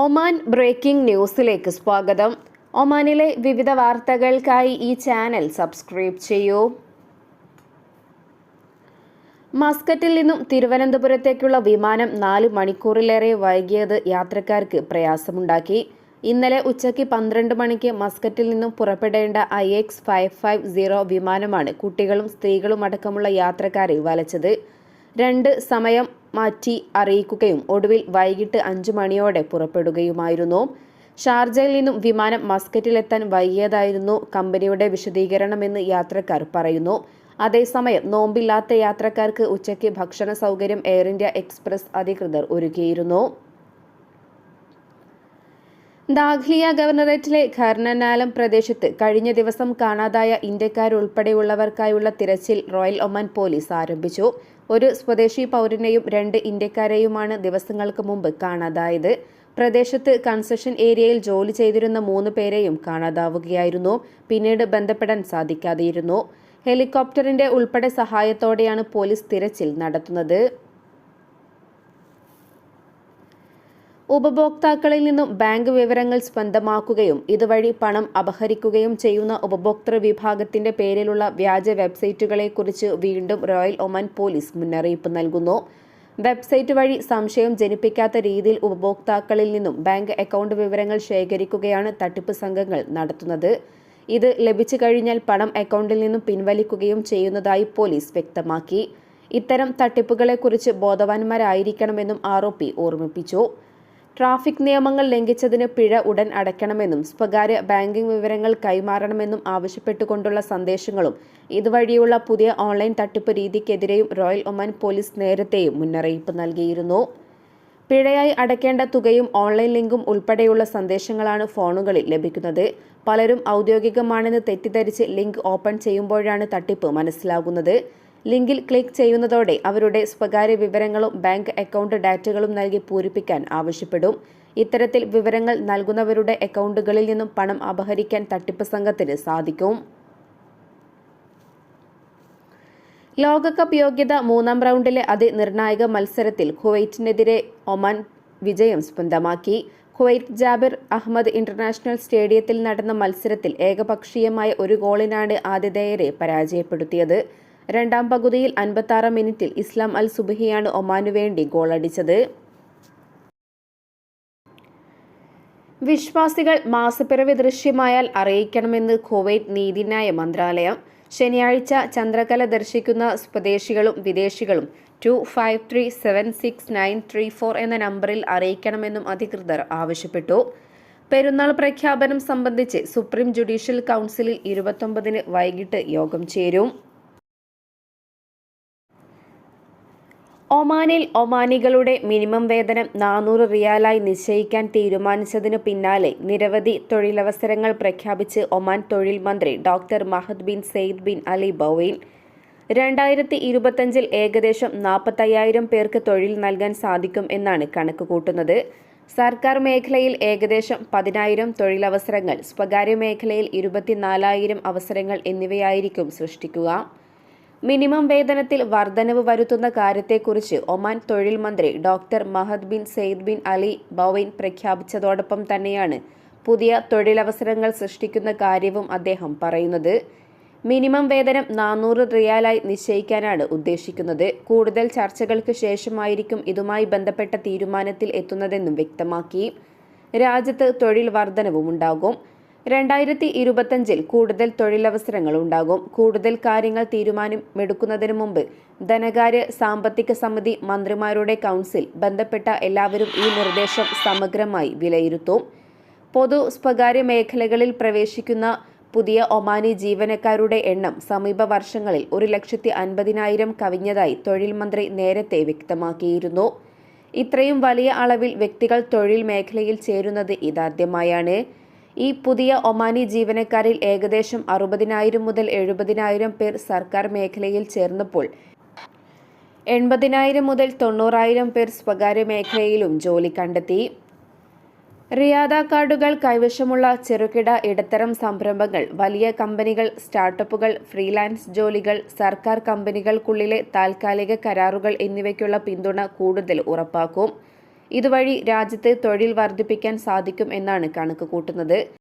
Oman breaking ന്യൂസിലേക്ക് സ്വാഗതം. ഒമാനിലെ വിവിധ വാർത്തകൾക്കായി ഈ ചാനൽ സബ്സ്ക്രൈബ് ചെയ്യൂ. മസ്കറ്റിൽ നിന്നും തിരുവനന്തപുരത്തേക്കുള്ള വിമാനം നാല് മണിക്കൂറിലേറെ വൈകിയത് യാത്രക്കാർക്ക് പ്രയാസമുണ്ടാക്കി. ഇന്നലെ ഉച്ചയ്ക്ക് പന്ത്രണ്ട് മണിക്ക് മസ്കറ്റിൽ നിന്നും പുറപ്പെടേണ്ട I X five five zero വിമാനമാണ് കുട്ടികളും സ്ത്രീകളും അടക്കമുള്ള യാത്രക്കാരെ വലച്ചത്. രണ്ട് സമയം മാറ്റി അറിയിക്കുകയും ഒടുവിൽ വൈകിട്ട് അഞ്ചു മണിയോടെ പുറപ്പെടുകയുമായിരുന്നു. ഷാർജയിൽ നിന്നും വിമാനം മസ്കറ്റിലെത്താൻ വൈകിയതായിരുന്നു കമ്പനിയുടെ വിശദീകരണമെന്ന് യാത്രക്കാർ പറയുന്നു. അതേസമയം നോമ്പില്ലാത്ത യാത്രക്കാർക്ക് ഉച്ചയ്ക്ക് ഭക്ഷണ സൗകര്യം എയർ ഇന്ത്യ എക്സ്പ്രസ് അധികൃതർ ഒരുക്കിയിരുന്നു. ദാഖ്ലിയ ഗവർണറേറ്റിലെ ഖർണനാലം പ്രദേശത്ത് കഴിഞ്ഞ ദിവസം കാണാതായ ഇന്ത്യക്കാരുൾപ്പെടെയുള്ളവർക്കായുള്ള തിരച്ചിൽ റോയൽ ഒമാൻ പോലീസ് ആരംഭിച്ചു. ഒരു സ്വദേശി പൗരനെയും രണ്ട് ഇന്ത്യക്കാരെയുമാണ് ദിവസങ്ങൾക്ക് മുമ്പ് കാണാതായത്. പ്രദേശത്ത് കൺസഷൻ ഏരിയയിൽ ജോലി ചെയ്തിരുന്ന മൂന്ന് പേരെയും കാണാതാവുകയായിരുന്നു. പിന്നീട് ബന്ധപ്പെടാൻ സാധിക്കാതെയിരുന്നു. ഹെലികോപ്റ്ററിന്റെ ഉൾപ്പെടെ സഹായത്തോടെയാണ് പോലീസ് തിരച്ചിൽ നടത്തുന്നത്. ഉപഭോക്താക്കളിൽ നിന്നും ബാങ്ക് വിവരങ്ങൾ സ്വന്തമാക്കുകയും ഇതുവഴി പണം അപഹരിക്കുകയും ചെയ്യുന്ന ഉപഭോക്തൃ വിഭാഗത്തിന്റെ പേരിലുള്ള വ്യാജ വെബ്സൈറ്റുകളെക്കുറിച്ച് വീണ്ടും റോയൽ ഒമാൻ പോലീസ് മുന്നറിയിപ്പ് നൽകുന്നു. വെബ്സൈറ്റ് വഴി സംശയം ജനിപ്പിക്കാത്ത രീതിയിൽ ഉപഭോക്താക്കളിൽ നിന്നും ബാങ്ക് അക്കൗണ്ട് വിവരങ്ങൾ ശേഖരിക്കുകയാണ് തട്ടിപ്പ് സംഘങ്ങൾ നടത്തുന്നത്. ഇത് ലഭിച്ചു കഴിഞ്ഞാൽ പണം അക്കൗണ്ടിൽ നിന്നും പിൻവലിക്കുകയും ചെയ്യുന്നതായി പോലീസ് വ്യക്തമാക്കി. ഇത്തരം തട്ടിപ്പുകളെക്കുറിച്ച് ബോധവാന്മാരായിരിക്കണമെന്നും ആരോപി ഓർമ്മിപ്പിച്ചു. ട്രാഫിക് നിയമങ്ങൾ ലംഘിച്ചതിന് പിഴ ഉടൻ അടയ്ക്കണമെന്നും സ്വകാര്യ ബാങ്കിംഗ് വിവരങ്ങൾ കൈമാറണമെന്നും ആവശ്യപ്പെട്ടുകൊണ്ടുള്ള സന്ദേശങ്ങളും ഇതുവഴിയുള്ള പുതിയ ഓൺലൈൻ തട്ടിപ്പ് രീതിക്കെതിരെയും റോയൽ ഒമാൻ പോലീസ് നേരത്തെയും മുന്നറിയിപ്പ് നൽകിയിരുന്നു. പിഴയായി അടയ്ക്കേണ്ട തുകയും ഓൺലൈൻ ലിങ്കും ഉൾപ്പെടെയുള്ള സന്ദേശങ്ങളാണ് ഫോണുകളിൽ ലഭിക്കുന്നത്. പലരും ഔദ്യോഗികമാണെന്ന് തെറ്റിദ്ധരിച്ച് ലിങ്ക് ഓപ്പൺ ചെയ്യുമ്പോഴാണ് തട്ടിപ്പ് മനസ്സിലാകുന്നത്. ലിങ്കിൽ ക്ലിക്ക് ചെയ്യുന്നതോടെ അവരുടെ സ്വകാര്യ വിവരങ്ങളും ബാങ്ക് അക്കൗണ്ട് ഡാറ്റകളും നൽകി പൂരിപ്പിക്കാൻ ആവശ്യപ്പെടും. ഇത്തരത്തിൽ വിവരങ്ങൾ നൽകുന്നവരുടെ അക്കൗണ്ടുകളിൽ നിന്നും പണം അപഹരിക്കാൻ തട്ടിപ്പ് സംഘത്തിന് സാധിക്കും. ലോകകപ്പ് യോഗ്യത മൂന്നാം റൗണ്ടിലെ അതിനിർണായക മത്സരത്തിൽ കുവൈറ്റിനെതിരെ ഒമാൻ വിജയം സ്വന്തമാക്കി. കുവൈറ്റ് ജാബിർ അഹമ്മദ് ഇന്റർനാഷണൽ സ്റ്റേഡിയത്തിൽ നടന്ന മത്സരത്തിൽ ഏകപക്ഷീയമായ ഒരു ഗോളിനാണ് ആതിഥേയരെ പരാജയപ്പെടുത്തിയത്. രണ്ടാം പകുതിയിൽ അൻപത്താറാം മിനിറ്റിൽ ഇസ്ലാം അൽ സുബഹിയാണ് ഒമാനു വേണ്ടി ഗോളടിച്ചത് വിശ്വാസികൾ മാസപ്പിറവി ദൃശ്യമായാൽ അറിയിക്കണമെന്ന് കുവൈറ്റ് നീതിന്യായ മന്ത്രാലയം. ശനിയാഴ്ച ചന്ദ്രകല ദർശിക്കുന്ന സ്വദേശികളും വിദേശികളും two five three seven six nine three four എന്ന നമ്പറിൽ അറിയിക്കണമെന്നും അധികൃതർ ആവശ്യപ്പെട്ടു. പെരുന്നാൾ പ്രഖ്യാപനം സംബന്ധിച്ച് സുപ്രീം ജുഡീഷ്യൽ കൗൺസിലിൽ ഇരുപത്തൊമ്പതിന് വൈകിട്ട് യോഗം ചേരും. ഒമാനിൽ ഒമാനികളുടെ മിനിമം വേതനം നാനൂറ് റിയാലായി നിശ്ചയിക്കാൻ തീരുമാനിച്ചതിനു പിന്നാലെ നിരവധി തൊഴിലവസരങ്ങൾ പ്രഖ്യാപിച്ച് ഒമാൻ തൊഴിൽ മന്ത്രി doctor Mahad bin Said bin Ali Baowain രണ്ടായിരത്തി ഇരുപത്തഞ്ചിൽ ഏകദേശം നാൽപ്പത്തയ്യായിരം പേർക്ക് തൊഴിൽ നൽകാൻ സാധിക്കും എന്നാണ് കണക്കുകൂട്ടുന്നത്. സർക്കാർ മേഖലയിൽ ഏകദേശം പതിനായിരം തൊഴിലവസരങ്ങൾ സ്വകാര്യ മേഖലയിൽ ഇരുപത്തിനാലായിരം അവസരങ്ങൾ എന്നിവയായിരിക്കും സൃഷ്ടിക്കുക. മിനിമം വേതനത്തിൽ വർധനവ് വരുത്തുന്ന കാര്യത്തെക്കുറിച്ച് ഒമാൻ തൊഴിൽ മന്ത്രി doctor Mahad bin Said bin Ali Baowain പ്രഖ്യാപിച്ചതോടൊപ്പം തന്നെയാണ് പുതിയ തൊഴിലവസരങ്ങൾ സൃഷ്ടിക്കുന്ന കാര്യവും അദ്ദേഹം പറയുന്നത്. മിനിമം വേതനം നാനൂറ് റിയാലായി നിശ്ചയിക്കാനാണ് ഉദ്ദേശിക്കുന്നത്. കൂടുതൽ ചർച്ചകൾക്ക് ശേഷമായിരിക്കും ഇതുമായി ബന്ധപ്പെട്ട തീരുമാനത്തിൽ എത്തുന്നതെന്നും വ്യക്തമാക്കി. രാജ്യത്ത് തൊഴിൽ വർധനവും ഉണ്ടാകും രണ്ടായിരത്തി ഇരുപത്തഞ്ചിൽ കൂടുതൽ തൊഴിലവസരങ്ങൾ ഉണ്ടാകും. കൂടുതൽ കാര്യങ്ങൾ തീരുമാനമെടുക്കുന്നതിന് മുമ്പ് ധനകാര്യ സാമ്പത്തിക സമിതി മന്ത്രിമാരുടെ കൗൺസിൽ ബന്ധപ്പെട്ട എല്ലാവരും ഈ നിർദ്ദേശം സമഗ്രമായി വിലയിരുത്തും. പൊതു സ്വകാര്യ മേഖലകളിൽ പ്രവേശിക്കുന്ന പുതിയ ഒമാനി ജീവനക്കാരുടെ എണ്ണം സമീപ വർഷങ്ങളിൽ ഒരു ലക്ഷത്തി അൻപതിനായിരം കവിഞ്ഞതായി തൊഴിൽ മന്ത്രി നേരത്തെ വ്യക്തമാക്കിയിരുന്നു. ഇത്രയും വലിയ അളവിൽ വ്യക്തികൾ തൊഴിൽ മേഖലയിൽ ചേരുന്നത് ഇതാദ്യമായാണ്. ഈ പുതിയ ഒമാനി ജീവനക്കാരിൽ ഏകദേശം അറുപതിനായിരം മുതൽ എഴുപതിനായിരം പേർ സർക്കാർ മേഖലയിൽ ചേർന്നപ്പോൾ എൺപതിനായിരം മുതൽ തൊണ്ണൂറായിരം പേർ സ്വകാര്യ മേഖലയിലും ജോലി കണ്ടെത്തി. റിയാദ കാർഡുകൾ കൈവശമുള്ള ചെറുകിട ഇടത്തരം സംരംഭങ്ങൾ വലിയ കമ്പനികൾ സ്റ്റാർട്ടപ്പുകൾ ഫ്രീലാൻസ് ജോലികൾ സർക്കാർ കമ്പനികൾക്കുള്ളിലെ താൽക്കാലിക കരാറുകൾ എന്നിവയ്ക്കുള്ള പിന്തുണ കൂടുതൽ ഉറപ്പാക്കും. ഇതുവഴി രാജ്യത്ത് തൊഴിൽ വർദ്ധിപ്പിക്കാൻ സാധിക്കും എന്നാണ് കണക്ക് കൂട്ടുന്നത്.